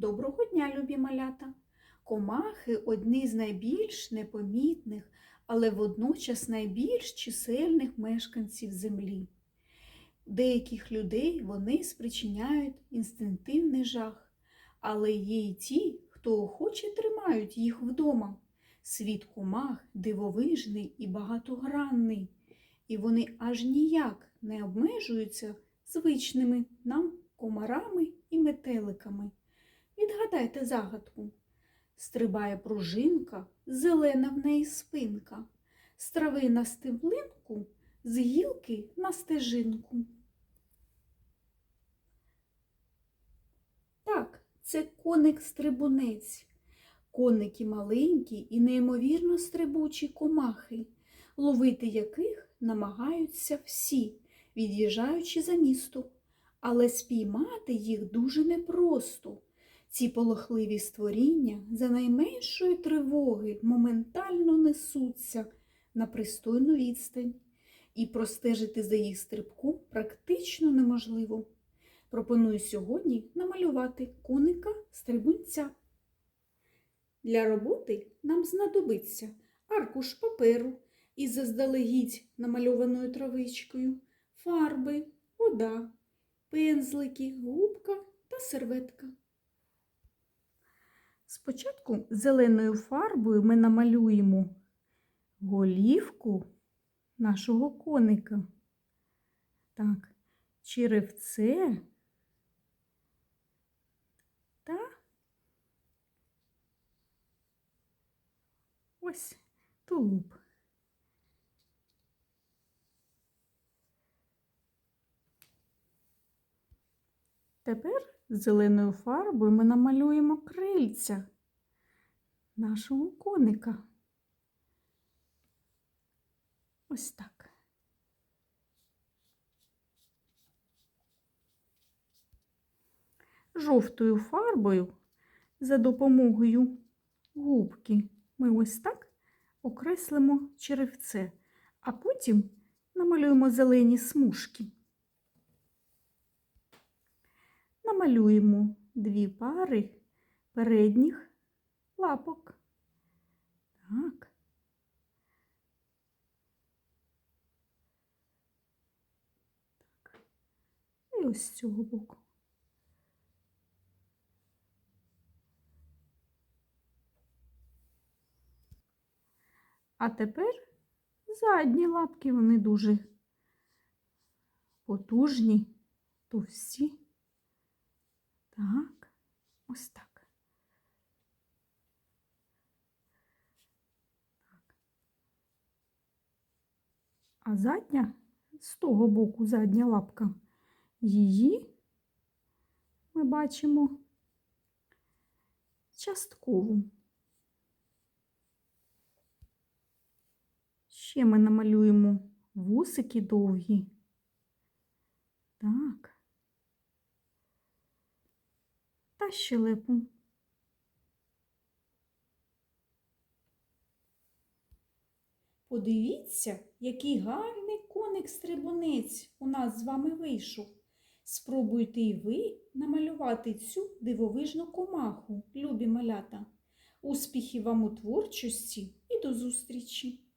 Доброго дня, любі малята! Комахи одні з найбільш непомітних, але водночас найбільш чисельних мешканців землі. Деяких людей вони спричиняють інстинктивний жах, але є й ті, хто охоче тримають їх вдома. Світ комах дивовижний і багатогранний, і вони аж ніяк не обмежуються звичними нам комарами і метеликами. Відгадайте загадку. Стрибає пружинка, зелена в неї спинка, з трави на стеблинку, з гілки на стежинку. Так, це коник-стрибунець. Коники маленькі і неймовірно стрибучі комахи, ловити яких намагаються всі, від'їжджаючи за місто. Але спіймати їх дуже непросто. Ці полохливі створіння за найменшої тривоги моментально несуться на пристойну відстань, і простежити за їх стрибком практично неможливо. Пропоную сьогодні намалювати коника стрибунця. Для роботи нам знадобиться аркуш паперу із заздалегідь намальованою травичкою, фарби, вода, пензлики, губка та серветка. Спочатку зеленою фарбою ми намалюємо голівку нашого коника. Так, черевце та ось тулуб. Тепер зеленою фарбою ми намалюємо крильця нашого коника. Ось так. Жовтою фарбою за допомогою губки ми ось так окреслимо черевце, а потім намалюємо зелені смужки. Намалюємо дві пари передніх лапок. Так. І ось з цього боку. А тепер задні лапки, вони дуже потужні, товсті. Так, ось так. так. А задня з того боку задня лапка. Її ми бачимо частково. Ще ми намалюємо вусики довгі. Так. Та щелепу. Подивіться, який гарний коник-стрибунець у нас з вами вийшов. Спробуйте і ви намалювати цю дивовижну комаху, любі малята. Успіхів вам у творчості і до зустрічі!